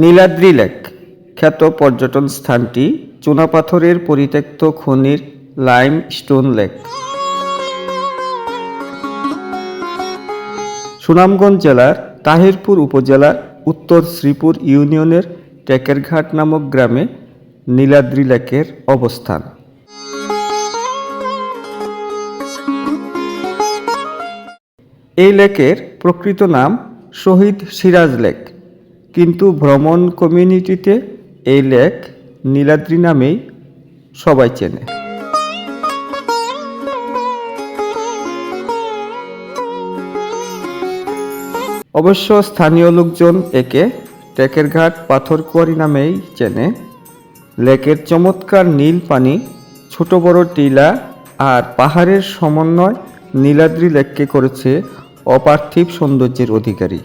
Niladri lake, খ্যাত পর্যটন স্থানটি চুনাপাথরের পরিত্যক্ত খনির লাইম স্টোন লেক সুনামগঞ্জ জেলার তাহিরপুর উপজেলার উত্তর শ্রীপুর ইউনিয়নের টেকেরঘাট নামক গ্রামে নীলাদ্রি লেকের অবস্থান। এই লেকের প্রকৃত নাম শহীদ সিরাজ লেক। কিন্তু ভ্রমণ কমিউনিটিতে এই লেক নীলাদ্রি নামেই সবাই চেনে। অবশ্য স্থানীয় লোকজন একে টেকের ঘাট পাথরকুয়ারি নামেই চেনে। লেকের চমৎকার নীল পানি, ছোট বড় টিলা আর পাহাড়ের সমন্বয় নীলাদ্রি লেককে করেছে অপার্থিব সৌন্দর্যের অধিকারী।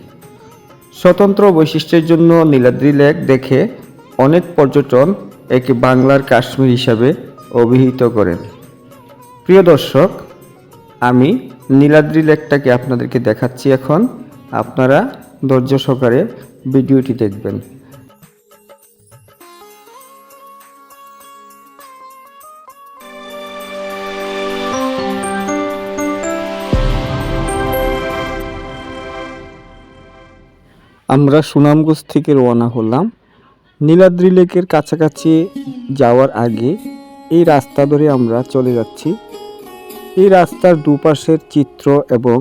স্বতন্ত্র বৈশিষ্ট্যের জন্য নীলাদ্রি লেক দেখে অনেক পর্যটন একে বাংলার কাশ্মীর হিসাবে অভিহিত করেন। প্রিয় দর্শক, আমি নীলাদ্রি লেকটাকে আপনাদেরকে দেখাচ্ছি এখন। আপনারা ধৈর্য সহকারে ভিডিওটি দেখবেন। আমরা সুনামগঞ্জ থেকে রওনা হলাম নীলাদ্রি লেকের কাছাকাছি যাওয়ার আগে এই রাস্তা ধরে আমরা চলে যাচ্ছি। এই রাস্তার দুপাশের চিত্র এবং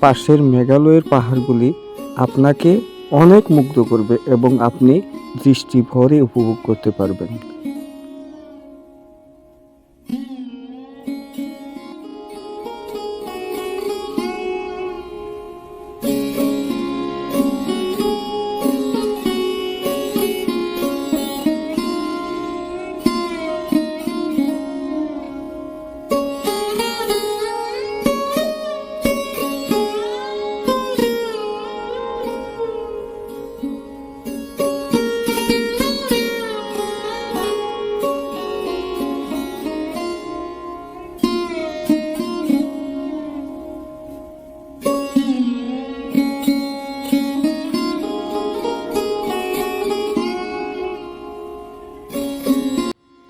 পাশের মেঘালয়ের পাহাড়গুলি আপনাকে অনেক মুগ্ধ করবে এবং আপনি দৃষ্টি ভরে উপভোগ করতে পারবেন।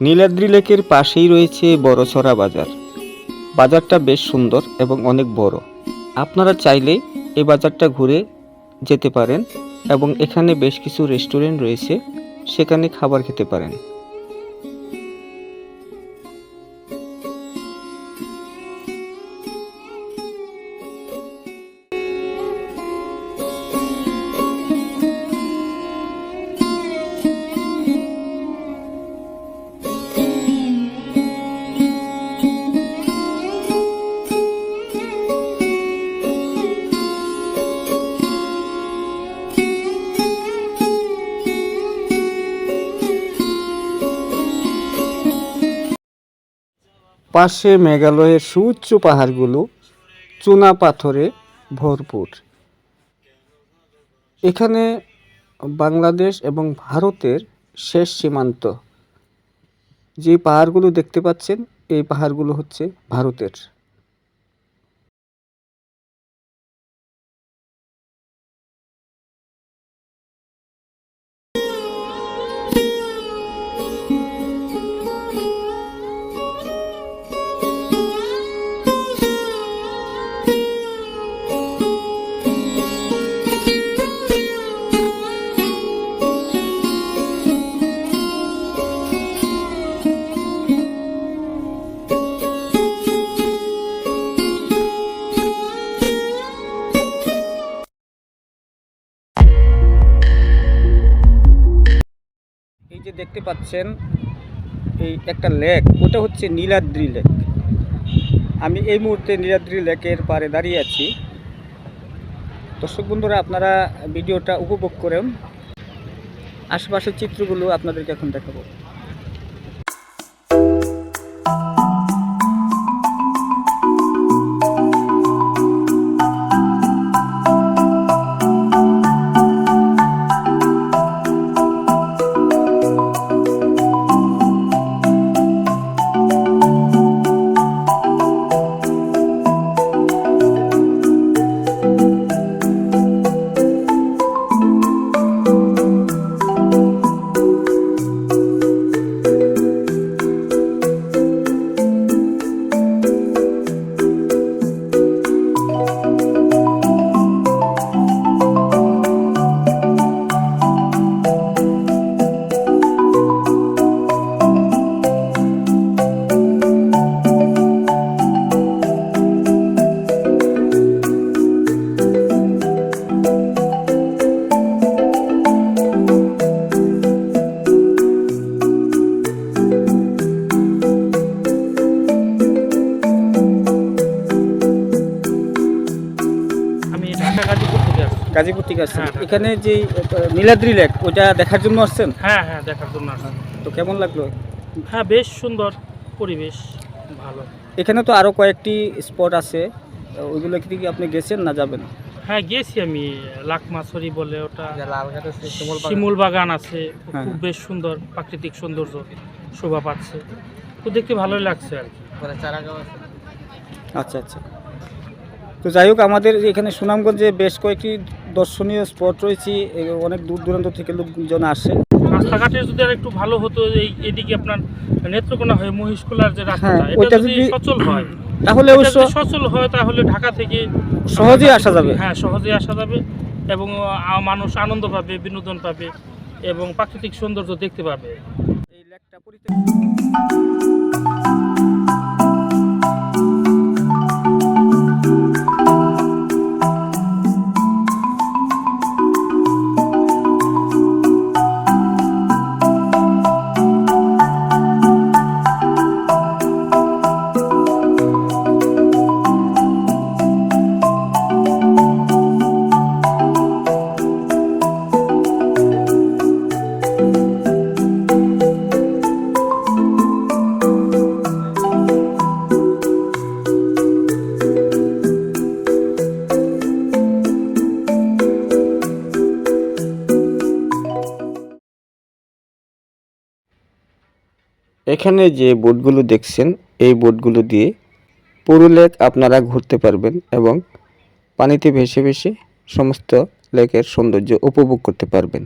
নীলাদ্রি লেকের পাশেই রয়েছে বড়ছড়া বাজার। বাজারটা বেশ সুন্দর এবং অনেক বড়। আপনারা চাইলে এই বাজারটা ঘুরে যেতে পারেন এবং এখানে বেশ কিছু রেস্টুরেন্ট রয়েছে, সেখানে খাবার খেতে পারেন। পাশে মেঘালয়ের সুউচ্চ পাহাড়গুলো চুনা পাথরে ভরপুর। এখানে বাংলাদেশ এবং ভারতের শেষ সীমান্ত। যে পাহাড়গুলো দেখতে পাচ্ছেন, এই পাহাড়গুলো হচ্ছে ভারতের। যে দেখতে পাচ্ছেন, এই একটা লেক ওটা হচ্ছে নীলাদ্রি লেক আমি এই মুহূর্তে নীলাদ্রি লেকের পারে দাঁড়িয়ে আছি। দর্শক বন্ধুরা, আপনারা ভিডিওটা উপভোগ করেন। আশেপাশের চিত্রগুলো আপনাদেরকে এখন দেখাবো। গাজীপুর থেকে আসছেন। হ্যাঁ, এখানে যে নীলাদ্রি লেক ওইটা দেখার জন্য আসছেন? হ্যাঁ হ্যাঁ দেখার জন্য আসছেন। তো কেমন লাগল? হ্যাঁ বেশ সুন্দর পরিবেশ ভালো। এখানে তো আরও কয়েকটি স্পট আছে। ওইগুলো কি কি আপনি গেছেন না যাবেন? হ্যাঁ গেছি আমি লাকমাছড়ি বলে ওটা। শিমুল বাগান। আছে হ্যাঁ। খুব বেশ সুন্দর প্রাকৃতিক সৌন্দর্য শোভা পাচ্ছে। তো দেখতে ভালোই লাগছে আর কি। আচ্ছা আচ্ছা। তো যাই হোক আমাদের এখানে সুনামগঞ্জে বেশ কয়েকটি দর্শনীয় স্পট রয়েছে অনেক দূর দূরান্ত থেকে লোকজন আসে। রাস্তাঘাটের যদি আর একটু ভালো হতো এই এদিকে আপনার নেত্রকোনা হয়ে মহিষকুলার যে রাস্তাটা হ্যাঁ, এটা যদি সচল হয় তাহলে অবশ্য সচল হয় তাহলে ঢাকা থেকে সহজেই আসা যাবে। হ্যাঁ সহজেই আসা যাবে এবং মানুষ আনন্দ পাবে বিনোদন পাবে এবং প্রাকৃতিক সৌন্দর্য দেখতে পাবে। এই লেকটা পরিত্যক্ত। এখানে যে বোটগুলো দেখছেন, এই বোটগুলো দিয়ে পুরো লেক আপনারা ঘুরতে পারবেন এবং পানিতে ভেসে ভেসে সমস্ত লেকের সৌন্দর্য উপভোগ করতে পারবেন।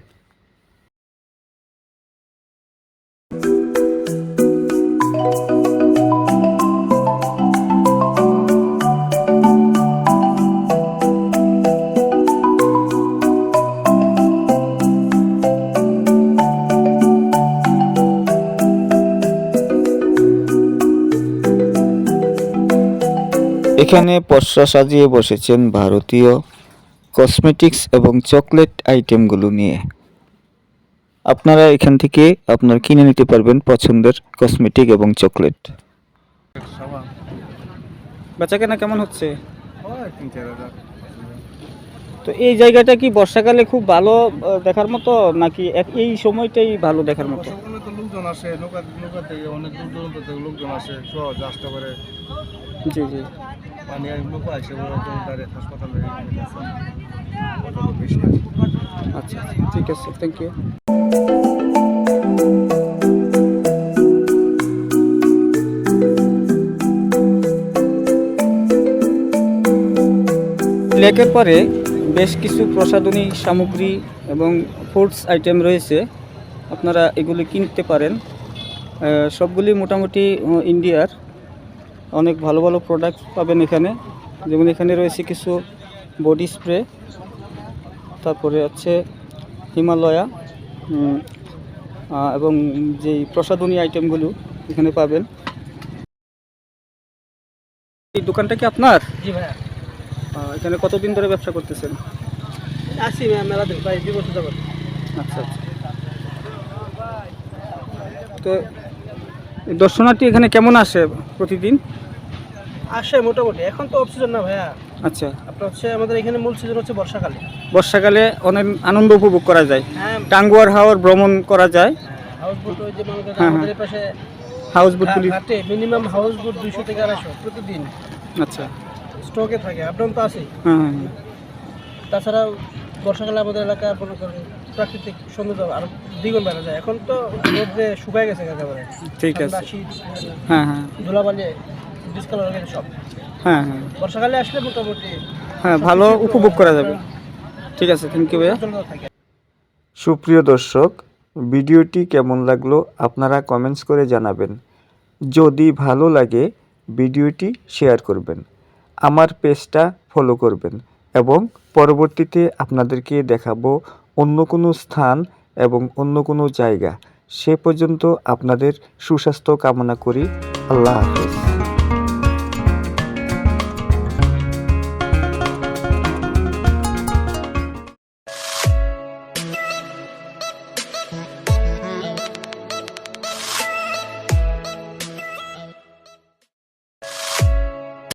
এখানে পসরা সাজিয়ে বসেছেন ভারতীয় কসমেটিক্স এবং চকলেট আইটেমগুলো নিয়ে। আপনারা এখান থেকে আপনার কিনে নিতে পারবেন পছন্দের কসমেটিক এবং চকলেট। বেচা কেনা কেমন হচ্ছে? তো এই জায়গাটা কি বর্ষাকালে খুব ভালো দেখার মতো নাকি এই সময়টাই ভালো দেখার মতো? লোকজন আসে নৌকা নৌকা থেকে অনেক দূর দূরান্ত থেকে লোকজন আসে সহজ আসতে পারে। জি জি। পানি ওরা হাসপাতালে আচ্ছা আচ্ছা, ঠিক আছে থ্যাংক ইউ লেকের পরে বেশ কিছু প্রসাধনী সামগ্রী এবং ফুডস আইটেম রয়েছে। আপনারা এগুলি কিনতে পারেন। সবগুলি মোটামুটি ইন্ডিয়ার অনেক ভালো ভালো প্রোডাক্ট পাবেন এখানে। যেমন এখানে রয়েছে কিছু বডি স্প্রে তারপরে আছে হিমালয়া এবং যেই প্রসাধনী আইটেমগুলো এখানে পাবেন। এই দোকানটা কি আপনার? জি ভাইয়া। আহ, এখানে কতদিন ধরে ব্যবসা করতেছেন? আসি মেলা দিন প্রায় দুই বছর যাবত আচ্ছা আচ্ছা। তো দর্শনার্থী এখানে কেমন আসে প্রতিদিন? আসে মোটামুটি। এখন তো অফ সিজন না ভাইয়া। আচ্ছা। আপনার হচ্ছে আমাদের এখানে মূল সিজন হচ্ছে বর্ষাকালে। বর্ষাকালে অনেক আনন্দ উপভোগ করা যায়। হ্যাঁ। টাঙ্গুয়ার হাওয়ার ভ্রমণ করা যায়। হাউস বোট ওই যে হ্যাঁ, আমাদের পাশে হাউস বোটগুলি ঘাটে মিনিমাম হাউস বোট দুইশো থেকে আড়াইশো প্রতিদিন। আচ্ছা। স্টকে থাকে। আপডাউন তো হ্যাঁ হ্যাঁ হ্যাঁ। তাছাড়াও বর্ষাকালে আমাদের এলাকা মনে করেন প্রাকৃতিক সৌন্দর্য আরও দ্বিগুণ বেড়ে যায়। এখন তো রোদে শুকায় গেছে একেবারে। ঠিক আছে। হ্যাঁ হ্যাঁ। ধুলাবালি ডিসকালার হয়ে গেছে সব। হ্যাঁ হ্যাঁ। বর্ষাকালে আসলে মোটামুটি হ্যাঁ ভালো উপভোগ করা যাবে। ঠিক আছে থ্যাংক ইউ ভাইয়া। সুপ্রিয় দর্শক ভিডিওটি কেমন লাগল আপনারা কমেন্টস করে জানাবেন। যদি ভালো লাগে ভিডিওটি শেয়ার করবেন। আমার পেজটা ফলো করবেন এবং পরবর্তীতে আপনাদেরকে দেখাবো অন্য কোনো স্থান এবং অন্য কোনো জায়গা। সে পর্যন্ত আপনাদের সুস্বাস্থ্য কামনা করি। আল্লাহ হাফেজ।